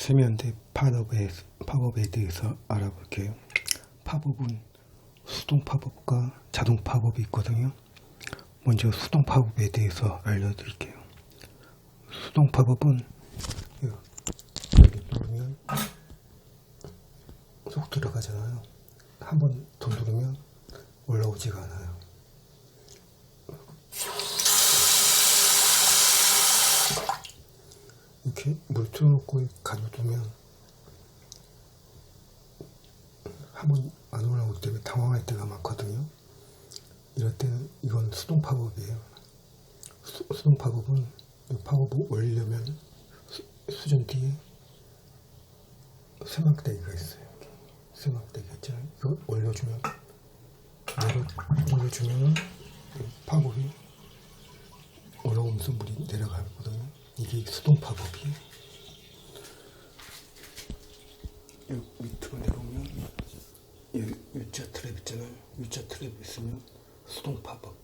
세면대 팝업에, 팝업에 대해서 알아볼게요. 팝업은 수동 팝업과 자동 팝업이 있거든요. 먼저 수동 팝업에 대해서 알려드릴게요. 수동 팝업은 여기 누르면 쏙 들어가잖아요. 한번 더 누르면 올라오지가 않아요. 이렇게 물 틀어놓고 가둬두면 한번 안 올라올 때 당황할 때가 많거든요. 이럴 때는 이건 수동 팝업이에요. 수, 수동 팝업은 이 팝업을 올리려면 수, 수전 뒤에 세막대기가 있어요. 세막대기 있잖아요. 이거 올려주면 내려, 올려주면은 이 팝업이 올라오면서 물이 내려가거든요. 이게 수동 팝업이에요. 여기 밑으로 내려오면 여기 U자 트랩 있잖아요. U자 트랩 있으면 수동 팝업.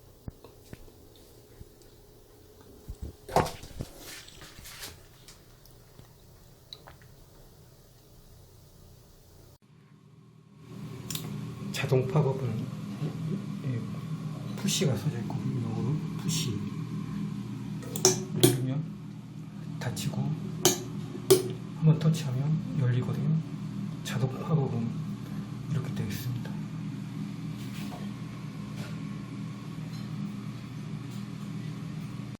자동 팝업은 이 푸시가 써져 있고 이거로 푸시 누르면 닫히고 한번 터치하면 열리거든요. 자동 팝업은 이렇게 되어 있습니다.